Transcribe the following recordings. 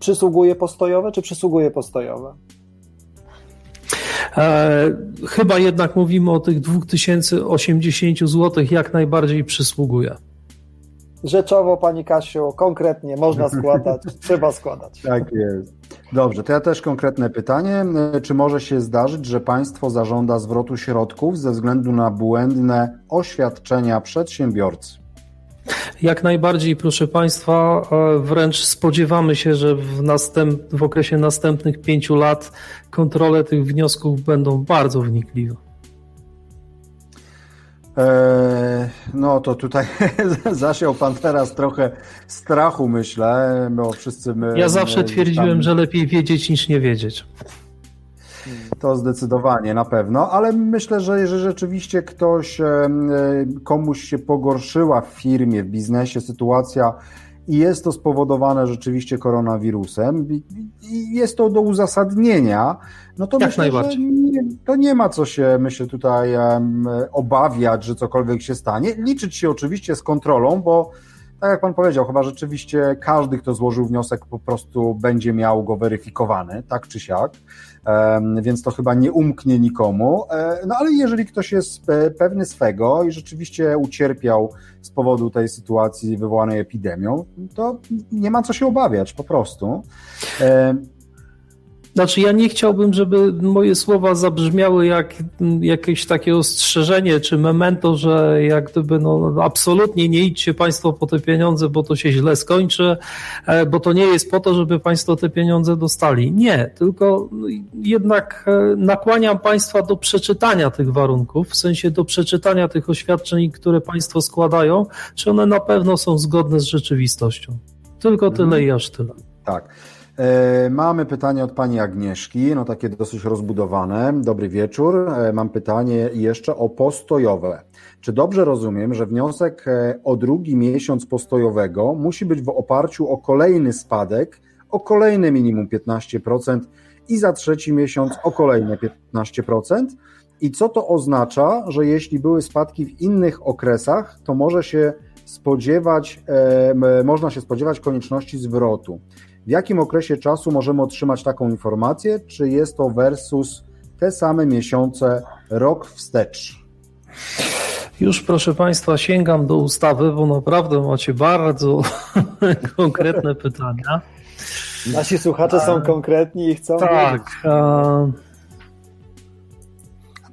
przysługuje postojowe, czy przysługuje postojowe? E, chyba jednak mówimy o tych 2080 zł, jak najbardziej przysługuje. Rzeczowo, Pani Kasiu, konkretnie można składać, trzeba składać. Tak jest. Dobrze, to ja też konkretne pytanie. Czy może się zdarzyć, że państwo zażąda zwrotu środków ze względu na błędne oświadczenia przedsiębiorcy? Jak najbardziej, proszę Państwa, e, wręcz spodziewamy się, że w, następ, w okresie następnych pięciu lat kontrole tych wniosków będą bardzo wnikliwe. Eee, no to tutaj zasiał pan teraz trochę strachu, myślę, bo wszyscy my. Ja zawsze twierdziłem, tam... że lepiej wiedzieć niż nie wiedzieć. To zdecydowanie, na pewno, ale myślę, że jeżeli rzeczywiście ktoś, komuś się pogorszyła w firmie, w biznesie sytuacja i jest to spowodowane rzeczywiście koronawirusem i jest to do uzasadnienia, no to Jak myślę, że nie, to nie ma co się, myślę, tutaj um, obawiać, że cokolwiek się stanie. Liczyć się oczywiście z kontrolą, bo tak jak pan powiedział, chyba rzeczywiście każdy, kto złożył wniosek, po prostu będzie miał go weryfikowany, tak czy siak, więc to chyba nie umknie nikomu. E, no ale jeżeli ktoś jest pewny swego i rzeczywiście ucierpiał z powodu tej sytuacji wywołanej epidemią, to nie ma co się obawiać po prostu. Znaczy, ja nie chciałbym, żeby moje słowa zabrzmiały jak jakieś takie ostrzeżenie czy memento, że jak gdyby, no, absolutnie nie idźcie Państwo po te pieniądze, bo to się źle skończy, e, bo to nie jest po to, żeby Państwo te pieniądze dostali. Nie, tylko jednak e, nakłaniam Państwa do przeczytania tych warunków, w sensie do przeczytania tych oświadczeń, które Państwo składają, czy one na pewno są zgodne z rzeczywistością. Tylko tyle mhm. i aż tyle. Tak. E, mamy pytanie od pani Agnieszki, no takie dosyć rozbudowane. Dobry wieczór. E, mam pytanie jeszcze o postojowe. Czy dobrze rozumiem, że wniosek e, o drugi miesiąc postojowego musi być w oparciu o kolejny spadek o kolejne minimum 15% i za trzeci miesiąc o kolejne 15%? I co to oznacza, że jeśli były spadki w innych okresach, to może się spodziewać, e, można się spodziewać konieczności zwrotu. W jakim okresie czasu możemy otrzymać taką informację? Czy jest to versus te same miesiące rok wstecz? Już proszę Państwa, sięgam do ustawy, bo naprawdę macie bardzo konkretne pytania. Nasi słuchacze są konkretni i chcą. Tak.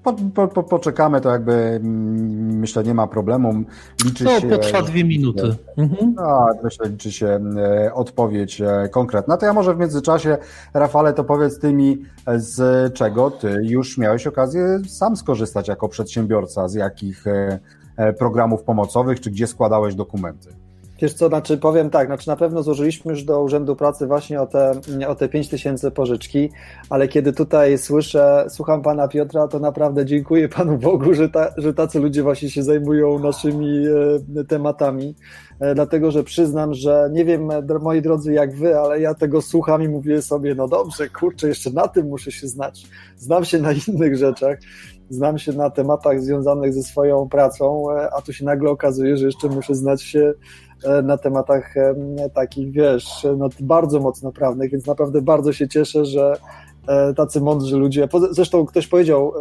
Po, po, po, poczekamy, to jakby mm, myślę, nie ma problemu. Liczy to się, potrwa dwie minuty. Mhm. Tak, myślę, liczy się e, odpowiedź e, konkretna. To ja może w międzyczasie, Rafale, to powiedz ty mi, z czego ty już miałeś okazję sam skorzystać jako przedsiębiorca, z jakich e, programów pomocowych, czy gdzie składałeś dokumenty? Wiesz co, znaczy powiem tak, znaczy na pewno złożyliśmy już do Urzędu Pracy właśnie o te, o te 5 tysięcy pożyczki, ale kiedy tutaj słyszę, słucham pana Piotra, to naprawdę dziękuję panu Bogu, że, ta, że tacy ludzie właśnie się zajmują naszymi e, tematami, e, dlatego że przyznam, że nie wiem, moi drodzy, jak wy, ale ja tego słucham i mówię sobie, no dobrze, kurczę, jeszcze na tym muszę się znać. Znam się na innych rzeczach, znam się na tematach związanych ze swoją pracą, e, a tu się nagle okazuje, że jeszcze muszę znać się na tematach e, takich, wiesz, no, bardzo mocno prawnych, więc naprawdę bardzo się cieszę, że e, tacy mądrzy ludzie. Zresztą ktoś powiedział,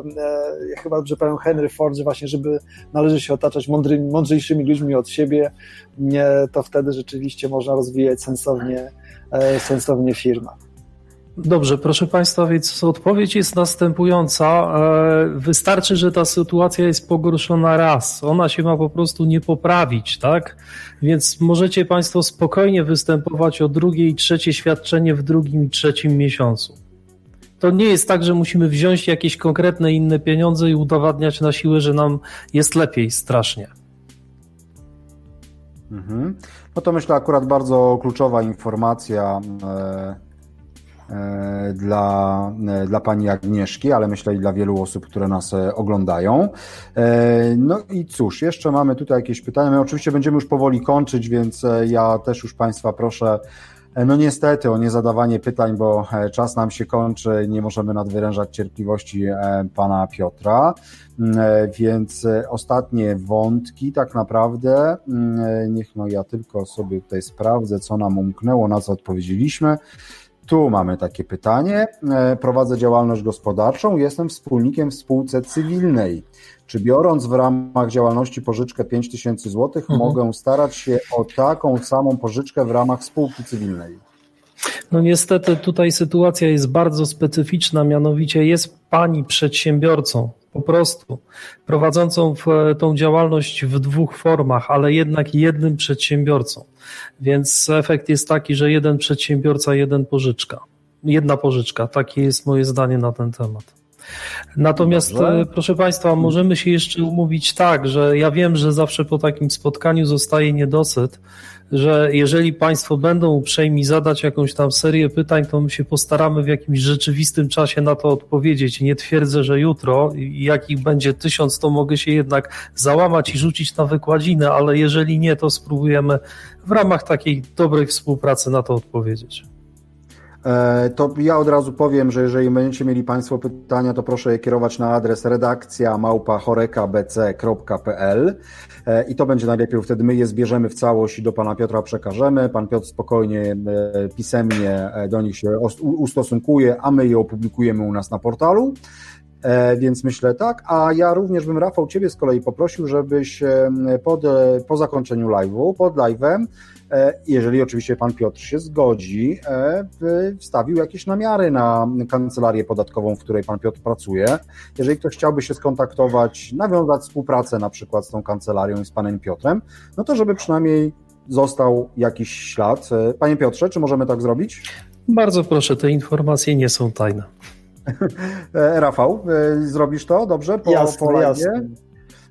chyba, że powiem Henry Ford, że właśnie, żeby należy się otaczać mądrymi, mądrzejszymi ludźmi od siebie, to wtedy rzeczywiście można rozwijać sensownie, sensownie firma. Dobrze, proszę Państwa, więc odpowiedź jest następująca. E, wystarczy, że ta sytuacja jest pogorszona raz. Ona się ma po prostu nie poprawić, tak? Więc możecie Państwo spokojnie występować o drugie i trzecie świadczenie w drugim i trzecim miesiącu. To nie jest tak, że musimy wziąć jakieś konkretne inne pieniądze i udowadniać na siłę, że nam jest lepiej strasznie. Mhm. No to myślę akurat bardzo kluczowa informacja. E, dla, e, dla pani Agnieszki, ale myślę i dla wielu osób, które nas e, oglądają. No i cóż, jeszcze mamy tutaj jakieś pytania. My oczywiście będziemy już powoli kończyć, więc ja też już Państwa proszę No niestety o niezadawanie pytań, bo czas nam się kończy, nie możemy nadwyrężać cierpliwości pana Piotra, Mm, więc ostatnie wątki tak naprawdę, mm, niech no ja tylko sobie tutaj sprawdzę, co nam umknęło, na co odpowiedzieliśmy. Tu mamy takie pytanie. E, Prowadzę działalność gospodarczą, jestem wspólnikiem w spółce cywilnej. Czy biorąc w ramach działalności pożyczkę 5000 zł, Mhm. mogę starać się o taką samą pożyczkę w ramach spółki cywilnej? No niestety tutaj sytuacja jest bardzo specyficzna, mianowicie jest pani przedsiębiorcą, po prostu prowadzącą w, tą działalność w dwóch formach, ale jednak jednym przedsiębiorcą. Więc efekt jest taki, że jeden przedsiębiorca, jeden pożyczka. Jedna pożyczka. Takie jest moje zdanie na ten temat. Natomiast, Dobrze. e, proszę Państwa, możemy się jeszcze umówić tak, że ja wiem, że zawsze po takim spotkaniu zostaje niedosyt, że jeżeli Państwo będą uprzejmi zadać jakąś tam serię pytań, to my się postaramy w jakimś rzeczywistym czasie na to odpowiedzieć. Nie twierdzę, że jutro, i jak ich będzie tysiąc, to mogę się jednak załamać i rzucić na wykładzinę, ale jeżeli nie, to spróbujemy w ramach takiej dobrej współpracy na to odpowiedzieć. E, To ja od razu powiem, że jeżeli będziecie mieli Państwo pytania, to proszę je kierować na adres redakcja małpa.horekabc.pl E, i to będzie najlepiej, wtedy my je zbierzemy w całość i do Pana Piotra przekażemy. Pan Piotr spokojnie, e, pisemnie do nich się ustosunkuje, a my je opublikujemy u nas na portalu. Więc myślę tak, a ja również bym Rafał Ciebie z kolei poprosił, żebyś pod, po zakończeniu live'u, pod live'em, jeżeli oczywiście Pan Piotr się zgodzi, e, wstawił jakieś namiary na kancelarię podatkową, w której Pan Piotr pracuje. Jeżeli ktoś chciałby się skontaktować, nawiązać współpracę na przykład z tą kancelarią i z Panem Piotrem, no to żeby przynajmniej został jakiś ślad. E, Panie Piotrze, czy możemy tak zrobić? Bardzo proszę, te informacje nie są tajne. E, Rafał, e, zrobisz to dobrze? Po, Jasne, po jasne.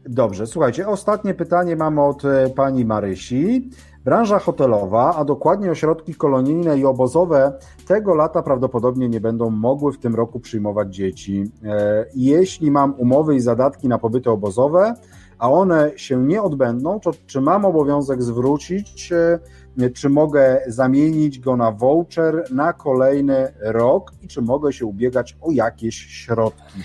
Dobrze, słuchajcie, ostatnie pytanie mamy od e, pani Marysi. Branża hotelowa, a dokładnie ośrodki kolonijne i obozowe tego lata prawdopodobnie nie będą mogły w tym roku przyjmować dzieci. E, Jeśli mam umowy i zadatki na pobyty obozowe, a one się nie odbędą, to czy mam obowiązek zwrócić, e, czy mogę zamienić go na voucher na kolejny rok i czy mogę się ubiegać o jakieś środki?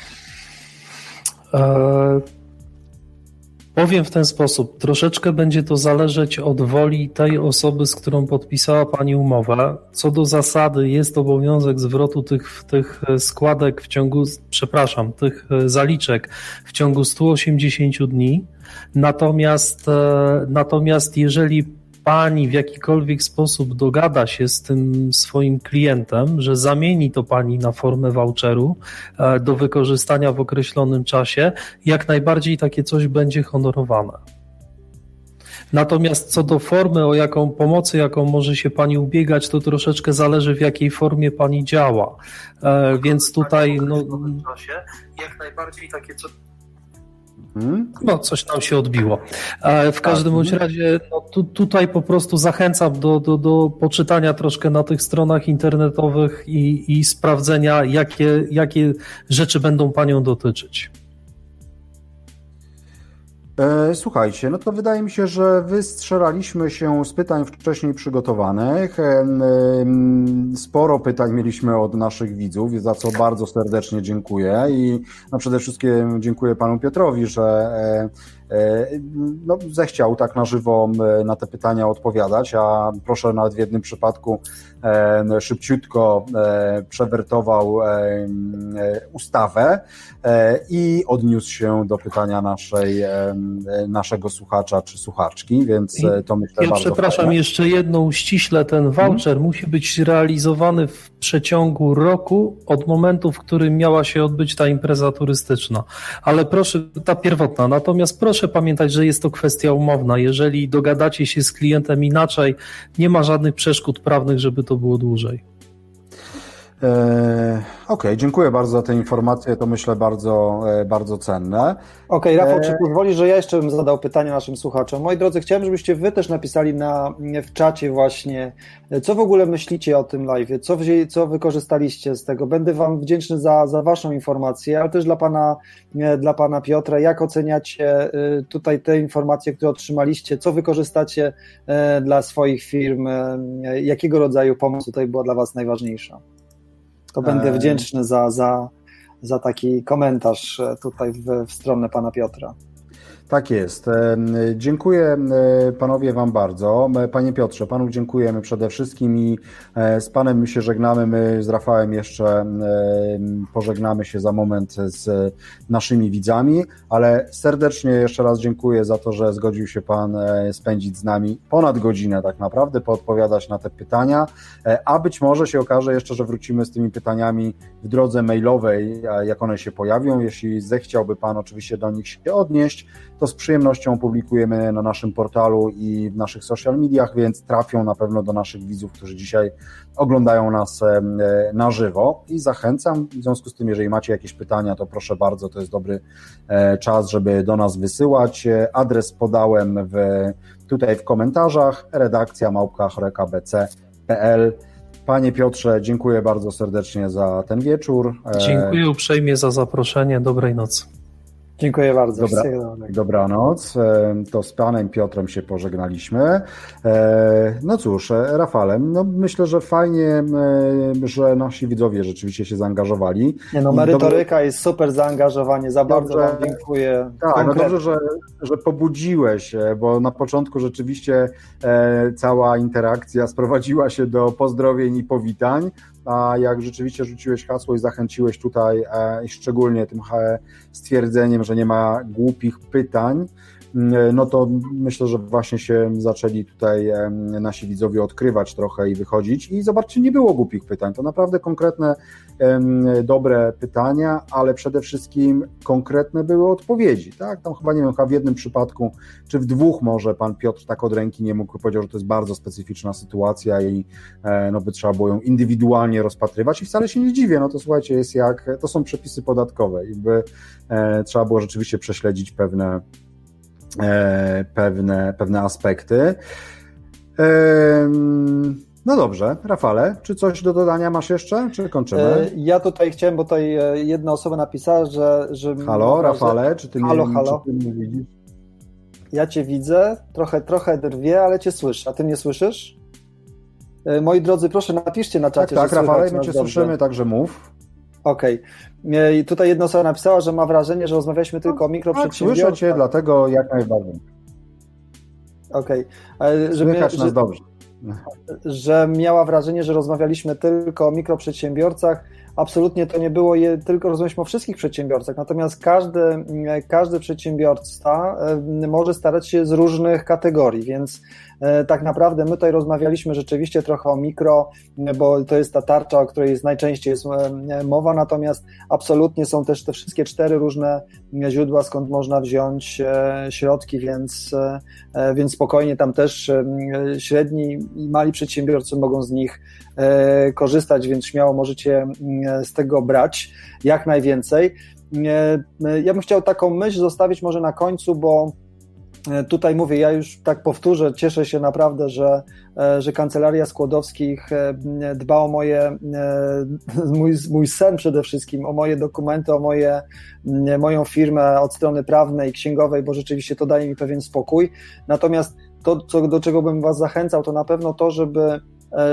E, Powiem w ten sposób, troszeczkę będzie to zależeć od woli tej osoby, z którą podpisała Pani umowę. Co do zasady jest obowiązek zwrotu tych, tych składek w ciągu, przepraszam, tych zaliczek w ciągu 180 dni. Natomiast, e, natomiast jeżeli Pani w jakikolwiek sposób dogada się z tym swoim klientem, że zamieni to Pani na formę voucheru e, do wykorzystania w określonym czasie, jak najbardziej takie coś będzie honorowane. Natomiast co do formy, o jaką pomocy, jaką może się Pani ubiegać, to troszeczkę zależy w jakiej formie Pani działa. E, Więc tutaj no, jak najbardziej takie coś. Hmm? No, coś nam się odbiło. W każdym bądź razie no, tu, tutaj po prostu zachęcam do, do, do poczytania troszkę na tych stronach internetowych i, i sprawdzenia, jakie, jakie rzeczy będą Panią dotyczyć. E, Słuchajcie, no to wydaje mi się, że wystrzelaliśmy się z pytań wcześniej przygotowanych. Em, Sporo pytań mieliśmy od naszych widzów, za co bardzo serdecznie dziękuję i no przede wszystkim dziękuję panu Piotrowi, że e, e, no, zechciał tak na żywo na te pytania odpowiadać, a proszę nawet w jednym przypadku e, szybciutko e, przewertował e, ustawę i odniósł się do pytania naszej, naszego słuchacza czy słuchaczki, więc to myślę Ja bardzo przepraszam, fajne. jeszcze jedną ściśle, ten voucher musi być realizowany w przeciągu roku od momentu, w którym miała się odbyć ta impreza turystyczna. Ale proszę, ta pierwotna, natomiast proszę pamiętać, że jest to kwestia umowna. Jeżeli dogadacie się z klientem inaczej, nie ma żadnych przeszkód prawnych, żeby to było dłużej. E, Okej, dziękuję bardzo za te informacje, to myślę bardzo, e, bardzo cenne. Okej, Rafał, Eee. czy pozwolisz, że ja jeszcze bym zadał pytanie naszym słuchaczom? Moi drodzy, chciałem, żebyście wy też napisali na, w czacie właśnie, co w ogóle myślicie o tym live, co, wzię, co wykorzystaliście z tego. Będę wam wdzięczny za, za waszą informację, ale też dla pana, e, dla pana Piotra, jak oceniacie e, tutaj te informacje, które otrzymaliście, co wykorzystacie e, dla swoich firm, e, jakiego rodzaju pomoc tutaj była dla was najważniejsza? To będę wdzięczny za, za, za taki komentarz e, tutaj w, w stronę pana Piotra. Tak jest. E, Dziękuję e, panowie wam bardzo. E, Panie Piotrze, panu dziękujemy przede wszystkim i z panem się żegnamy. My z Rafałem jeszcze pożegnamy się za moment z naszymi widzami, ale serdecznie jeszcze raz dziękuję za to, że zgodził się pan spędzić z nami ponad godzinę tak naprawdę, poodpowiadać na te pytania, a być może się okaże jeszcze, że wrócimy z tymi pytaniami w drodze mailowej, jak one się pojawią. Jeśli zechciałby pan oczywiście do nich się odnieść, to z przyjemnością publikujemy na naszym portalu i w naszych social mediach, więc trafią na pewno do naszych widzów, którzy dzisiaj oglądają nas e, na żywo i zachęcam, w związku z tym, jeżeli macie jakieś pytania, to proszę bardzo, to jest dobry e, czas, żeby do nas wysyłać. E, Adres podałem w, tutaj w komentarzach, redakcja małpka choreka.bc.pl. Panie Piotrze, dziękuję bardzo serdecznie za ten wieczór. Dziękuję uprzejmie za zaproszenie. Dobrej nocy. Dziękuję bardzo. Dobra. Dobranoc. E, To z panem Piotrem się pożegnaliśmy. E, No cóż, e, Rafałem, no myślę, że fajnie, że nasi widzowie rzeczywiście się zaangażowali. Nie no, merytoryka jest super zaangażowanie, za bardzo Dobrze. wam dziękuję. Tak, no dobrze, że, że pobudziłeś, bo na początku rzeczywiście cała interakcja sprowadziła się do pozdrowień i powitań, a jak rzeczywiście rzuciłeś hasło i zachęciłeś tutaj, e, szczególnie tym stwierdzeniem, że nie ma głupich pytań, no to myślę, że właśnie się zaczęli tutaj em, nasi widzowie odkrywać trochę i wychodzić. I zobaczcie, nie było głupich pytań. To naprawdę konkretne, dobre pytania, ale przede wszystkim konkretne były odpowiedzi. Tak? Tam chyba nie wiem, chyba w jednym przypadku, czy w dwóch może pan Piotr tak od ręki nie mógł, powiedział, że to jest bardzo specyficzna sytuacja i e, no, by trzeba było ją indywidualnie rozpatrywać. I wcale się nie dziwię. No to słuchajcie, jest jak, to są przepisy podatkowe i by e, trzeba było rzeczywiście prześledzić pewne e, pewne, pewne aspekty. Em, No dobrze, Rafale, czy coś do dodania masz jeszcze, czy kończymy? E, Ja tutaj chciałem, bo tutaj e, jedna osoba napisała, że. że Halo, Rafale, czy ty, Halo, mnie, halo. czy ty mnie widzisz? Ja cię widzę, trochę, trochę drwie, ale cię słyszę. A ty mnie słyszysz? E, Moi drodzy, proszę napiszcie na Tak, czacie. tak, że Rafale, my cię dobrze. słyszymy, także mów. Okej. I Tutaj jedna osoba napisała, że ma wrażenie, że rozmawialiśmy tylko o Tak, słyszę mikroprzedsiębiorcach. cię, dlatego jak najbardziej. Okej. E, że, mia- Słychać nas że, dobrze. że miała wrażenie, że rozmawialiśmy tylko o mikroprzedsiębiorcach. Absolutnie to nie było, je, tylko rozmawialiśmy o wszystkich przedsiębiorcach. Natomiast każdy, każdy przedsiębiorca e, może starać się z różnych kategorii, więc e, tak naprawdę my tutaj rozmawialiśmy rzeczywiście trochę o mikro, bo to jest ta tarcza, o której najczęściej jest e, mowa, natomiast absolutnie są też te wszystkie cztery różne źródła, skąd można wziąć środki, więc, więc spokojnie tam też średni i mali przedsiębiorcy mogą z nich korzystać, więc śmiało możecie mm, z tego brać jak najwięcej. E, Ja bym chciał taką myśl zostawić może na końcu, bo e, tutaj mówię, ja już tak powtórzę, cieszę się naprawdę, że, e, że Kancelaria Skłodowskich e, dba o moje, e, mój, mój sen przede wszystkim, o moje dokumenty, o moje, moją firmę od strony prawnej, księgowej, bo rzeczywiście to daje mi pewien spokój. Natomiast to, co, do czego bym Was zachęcał, to na pewno to, żeby e,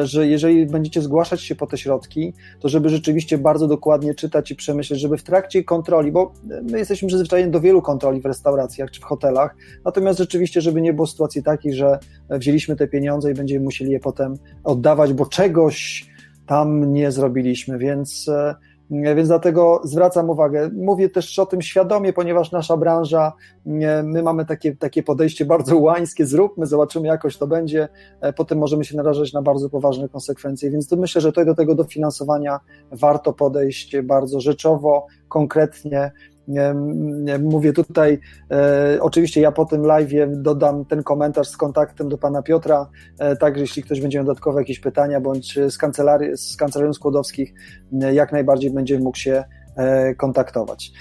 że jeżeli będziecie zgłaszać się po te środki, to żeby rzeczywiście bardzo dokładnie czytać i przemyśleć, żeby w trakcie kontroli, bo my jesteśmy przyzwyczajeni do wielu kontroli w restauracjach czy w hotelach, natomiast rzeczywiście, żeby nie było sytuacji takiej, że wzięliśmy te pieniądze i będziemy musieli je potem oddawać, bo czegoś tam nie zrobiliśmy, więc e, więc dlatego zwracam uwagę. Mówię też o tym świadomie, ponieważ nasza branża, my mamy takie, takie podejście bardzo łańskie, zróbmy, zobaczymy jakoś to będzie, e, potem możemy się narażać na bardzo poważne konsekwencje, więc to myślę, że tutaj do tego dofinansowania warto podejść bardzo rzeczowo, konkretnie mówię tutaj, e, oczywiście ja po tym live'ie dodam ten komentarz z kontaktem do pana Piotra, e, także jeśli ktoś będzie miał dodatkowe jakieś pytania, bądź z, kancelarii, z kancelarią Skłodowskich, jak najbardziej będzie mógł się e, kontaktować.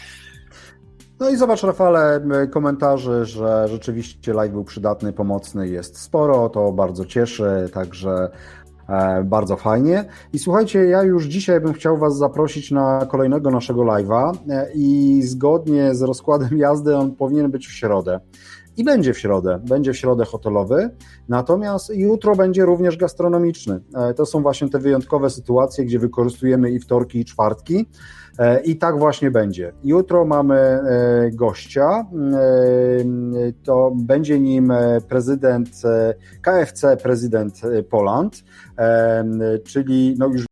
No i zobacz, Rafale, komentarzy, że rzeczywiście live był przydatny, pomocny, jest sporo, to bardzo cieszy, także bardzo fajnie. I słuchajcie, ja już dzisiaj bym chciał Was zaprosić na kolejnego naszego live'a e, i zgodnie z rozkładem jazdy on powinien być w środę. I będzie w środę, będzie w środę hotelowy, natomiast jutro będzie również gastronomiczny. E, To są właśnie te wyjątkowe sytuacje, gdzie wykorzystujemy i wtorki, i czwartki. E, I tak właśnie będzie. Jutro mamy e, gościa. To będzie nim prezydent KFC, prezydent Poland, czyli no już